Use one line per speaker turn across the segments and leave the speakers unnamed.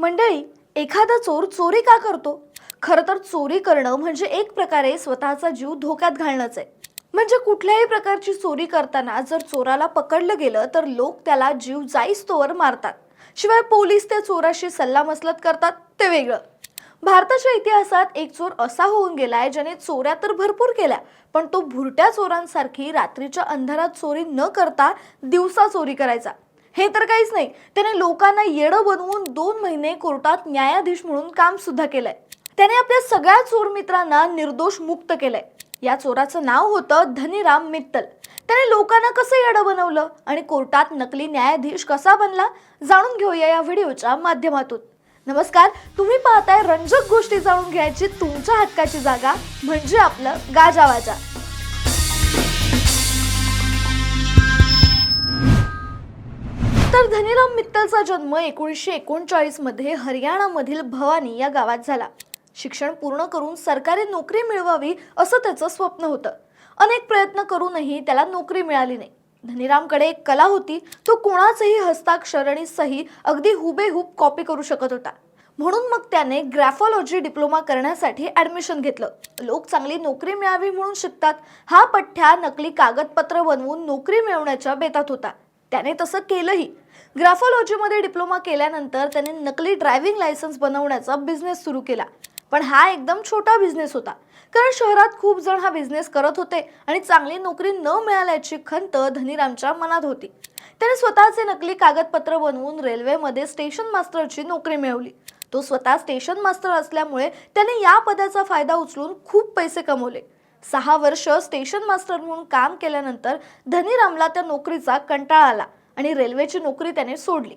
मंडळी एखादा चोर चोरी का करतो? खरं तर चोरी करणं म्हणजे एक प्रकारे स्वतःचा जीव धोक्यात घालणंच आहे. म्हणजे कुठल्याही प्रकारची चोरी करताना जर चोराला पकडलं गेलं तर लोक त्याला जीव जाईस तोवर मारतात. शिवाय पोलीस त्या चोराशी सल्लामसलत करतात ते वेगळं. भारताच्या इतिहासात एक चोर असा होऊन गेलाय ज्याने चोऱ्या तर भरपूर केल्या पण तो भुरट्या चोरांसारखी रात्रीच्या अंधारात चोरी न करता दिवसा चोरी करायचा. हे तर काहीच नाही. त्याने लोकांना येडं बनवून दोन महिने कोर्टात न्यायाधीश म्हणून काम सुद्धा केलंय. त्याने आपल्या सगळ्या चोर मित्रांना निर्दोष मुक्त केलंय. या चोराचं नाव होतं धनीराम मित्तल. त्याने लोकांना कसं येडं बनवलं आणि कोर्टात नकली न्यायाधीश कसा बनला जाणून घेऊया या व्हिडिओच्या माध्यमातून. नमस्कार तुम्ही पाहताय रंजक गोष्टी जाणून घ्यायची तुमच्या हक्काची जागा म्हणजे आपलं गाजावाजा तर धनीराम मित्तलचा जन्म एकोणीसशे एकोणचाळीसमध्ये हरियाणामधील भवानी या गावात झाला. शिक्षण पूर्ण करून सरकारी नोकरी मिळवावी असं त्याचं स्वप्न होतं. अनेक प्रयत्न करूनही त्याला नोकरी मिळाली नाही. धनीरामकडे एक कला होती तो कोणाचंही हस्ताक्षर आणि सही अगदी हुबेहूब कॉपी करू शकत होता. म्हणून मग त्याने ग्रॅफॉलॉजी डिप्लोमा करण्यासाठी ॲडमिशन घेतलं. लोक चांगली नोकरी मिळावी म्हणून शिकतात. हा पठ्ठ्या नकली कागदपत्र बनवून नोकरी मिळवण्याच्या बेतात होता. त्याने तसं केलंही. ग्राफॉलॉजीमध्ये डिप्लोमा केल्यानंतर त्याने नकली ड्रायव्हिंग लायसन्स बनवण्याचा बिझनेस सुरू केला. पण हा एकदम छोटा बिझनेस होता. कारण शहरात खूप जण हा बिझनेस करत होते आणि चांगली नोकरी न मिळाल्याची खंत धनीरामच्या मनात होती. त्याने स्वतःचे नकली कागदपत्र बनवून रेल्वेमध्ये स्टेशन मास्टरची नोकरी मिळवली. तो स्वतः स्टेशन मास्टर असल्यामुळे त्याने या पदाचा फायदा उचलून खूप पैसे कमवले. सहा वर्ष स्टेशन मास्टर म्हणून काम केल्यानंतर धनीरामला त्या नोकरीचा कंटाळा आला. आणि रेल्वेची नोकरी त्याने सोडली.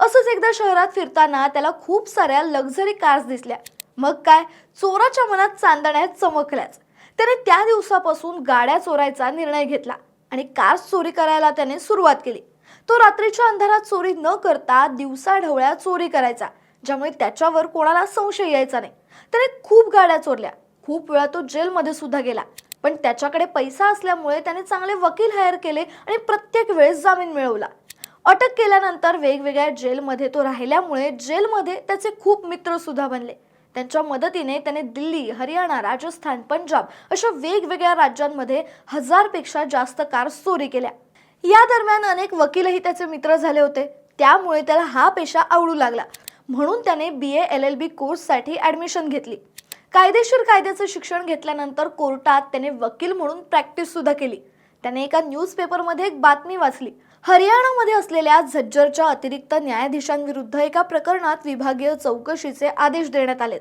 असंच एकदा शहरात फिरताना त्याला खूप साऱ्या लक्झरी कार्स दिसल्या. मग काय? चोराच्या मनात चांदण्या चमकल्याच. त्याने त्या दिवसापासून गाड्या चोरायचा निर्णय घेतला आणि कार्स चोरी करायला त्याने सुरुवात केली. तो रात्रीच्या अंधारात चोरी न करता दिवसा ढवळ्या चोरी करायचा ज्यामुळे त्याच्यावर कोणाला संशय यायचा नाही. त्याने खूप गाड्या चोरल्या. खूप वेळा तो जेलमध्ये सुद्धा गेला. पण त्याच्याकडे पैसा असल्यामुळे त्याने चांगले वकील हायर केले आणि प्रत्येक वेळेस जामीन मिळवला. अटक केल्यानंतर वेगवेगळ्या जेलमध्ये तो राहिल्यामुळे जेलमध्ये त्याचे खूप मित्र सुद्धा बनले. त्यांच्या मदतीने त्याने दिल्ली हरियाणा राजस्थान पंजाब अशा वेगवेगळ्या राज्यांमध्ये हजारपेक्षा जास्त कार चोरी केल्या. या दरम्यान अनेक वकीलही त्याचे मित्र झाले होते. त्यामुळे त्याला हा पेशा आवडू लागला. म्हणून त्याने बी ए एल एल बी कोर्ससाठी ॲडमिशन घेतली. कायदेशीर कायद्याचं शिक्षण घेतल्यानंतर कोर्टात त्याने वकील म्हणून प्रॅक्टिस सुद्धा केली. त्याने एका न्यूजपेपरमध्ये एक बातमी वाचली. हरियाणामध्ये असलेल्या झज्जरच्या अतिरिक्त न्यायाधीशांविरुद्ध एका प्रकरणात विभागीय चौकशीचे आदेश देण्यात आले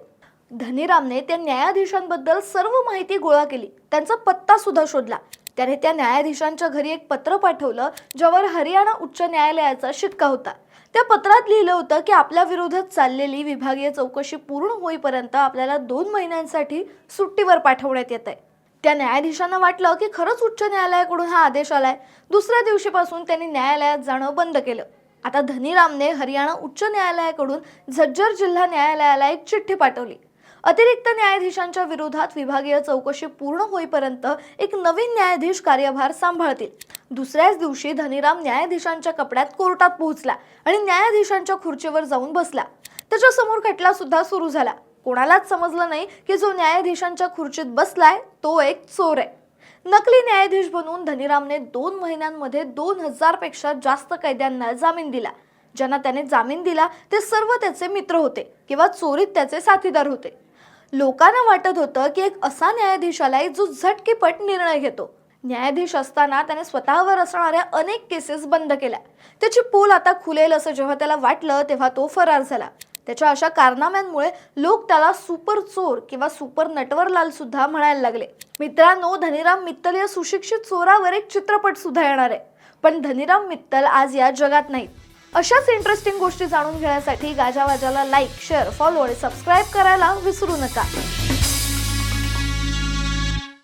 धनीरामने त्या न्यायाधीशांबद्दल सर्व माहिती गोळा केली. त्यांचा पत्ता सुद्धा शोधला. त्याने त्या न्यायाधीशांच्या घरी एक पत्र पाठवलं ज्यावर हरियाणा उच्च न्यायालयाचा शिक्का होता. त्या पत्रात लिहिलं होतं की आपल्या विरोधात चाललेली विभागीय चौकशी पूर्ण होईपर्यंत आपल्याला दोन महिन्यांसाठी सुट्टीवर पाठवण्यात येत आहे त्या न्यायाधीशांना वाटलं की खरंच उच्च न्यायालयाकडून हा आदेश आलाय. दुसऱ्या दिवशीपासून त्यांनी न्यायालयात जाणं बंद केलं. आता धनीरामने हरियाणा उच्च न्यायालयाकडून झज्जर जिल्हा न्यायालयाला एक चिठ्ठी पाठवली. अतिरिक्त न्यायाधीशांच्या विरोधात विभागीय चौकशी पूर्ण होईपर्यंत एक नवीन न्यायाधीश कार्यभार सांभाळतील. दुसऱ्याच दिवशी धनीराम न्यायाधीशांच्या कपड्यात कोर्टात पोहोचला आणि न्यायाधीशांच्या खुर्चीवर जाऊन बसला. त्याच्यासमोर खटला सुद्धा सुरू झाला. कोणालाच समजलं नाही की जो न्यायाधीशांच्या खुर्चीत बसलाय तो एक चोर आहे. नकली न्यायाधीश बनवून धनीरामने दोन महिन्यांमध्ये दोन हजारपेक्षा जास्त कैद्यांना जामीन दिला. ज्यांना त्याने जामीन दिला ते सर्व त्याचे मित्र होते किंवा चोरीत त्याचे साथीदार होते. लोकांना वाटत होतं की एक असा न्यायाधीश आलाय जो झटकेपट निर्णय घेतो. न्यायाधीश असताना त्याने स्वतःवर असणाऱ्या अनेक केसेस बंद केल्या. त्याची पूल आता खुलेल असं जेव्हा त्याला वाटलं तेव्हा तो फरार झाला. त्याच्या अशा कारनाम्यांमुळे लोक त्याला सुपर चोर किंवा सुपर नटवरलाल सुद्धा म्हणायला लागले. मित्रांनो धनीराम मित्तल या सुशिक्षित चोरावर एक चित्रपट सुद्धा येणार आहे. पण धनीराम मित्तल आज या जगात नाहीत. अशाच इंटरेस्टिंग गोष्टी जाणून घेण्यासाठी गाजावाजाला लाईक शेअर फॉलो आणि सबस्क्राईब करायला विसरू नका.